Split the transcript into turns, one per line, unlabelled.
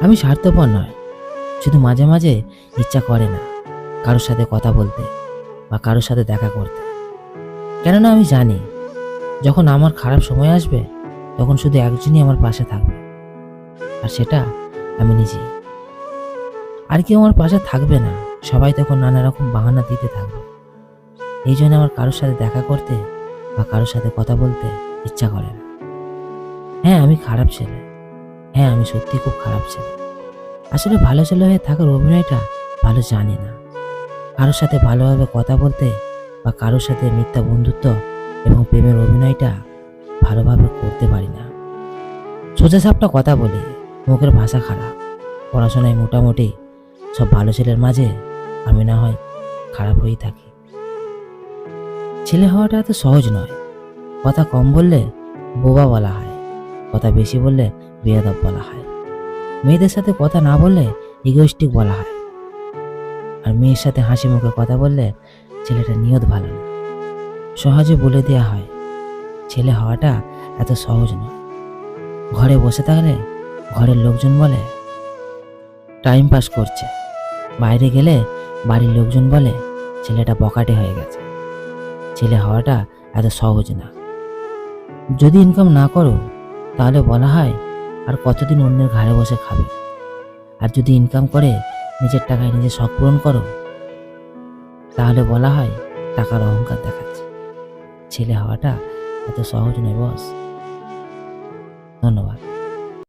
আমি স্বার্থপর নয়। শুধু মাঝে মাঝে ইচ্ছা করে না কারোর সাথে কথা বলতে বা কারোর সাথে দেখা করতে। কেননা আমি জানি, যখন আমার খারাপ সময় আসবে, তখন শুধু একজনই আমার পাশে থাকবে। আর সেটা আমি নিজেই। আর কেউ আমার পাশে থাকবে না, সবাই তখন নানা রকম বাহানা দিতে থাকবে। এই জন্য আমার কারোর সাথে দেখা করতে বা কারোর সাথে কথা বলতে ইচ্ছা করে না। হ্যাঁ আমি খারাপ ছেলে। হ্যাঁ আমি সত্যি খুব খারাপ ছেলে। আসলে ভালো ছেলে হয়ে থাকার অভিনয়টা ভালো জানি না। কারোর সাথে ভালোভাবে কথা বলতে বা কারোর সাথে মিথ্যা বন্ধুত্ব এবং প্রেমের অভিনয়টা ভালোভাবে করতে পারি না। সোজা সাপটা কথা বলি, মুখের ভাষা খারাপ। পড়াশোনায় মোটামুটি সব ভালো ছেলের মাঝে আমি না হয় খারাপ হয়েই থাকি। ছেলে হওয়াটা এত সহজ নয়। কথা কম বললে বোবা বলা হয়, কথা বেশি বললে বেয়াদব বলা হয়। মেয়েদের সাথে কথা না বললে ইগোইস্টিক বলা হয়। আর মেয়ের সাথে হাসি মুখে কথা বললে ছেলেটা নিয়ত ভালো না। সহজে বলে দেওয়া হয়, ছেলে হওয়াটা এত সহজ নয়। ঘরে বসে থাকলে ঘরের লোকজন বলে টাইম পাস করছে। বাইরে গেলে বাড়ির লোকজন বলে, ছেলেটা বকাটে হয়ে গেছে। ছেলে হওয়াটা এত সহজ না। যদি ইনকাম না করো, তাহলে বলা হয় আর কতদিন অন্যের ঘাড়ে বসে খাবে? আর যদি ইনকাম করে, নিজের টাকায় নিজে শখ পূরণ করো? তাহলে বলা হয় টাকার অহংকার দেখাচ্ছে। ছেলে হওয়াটা এত সহজ নয়, বস। ধন্যবাদ।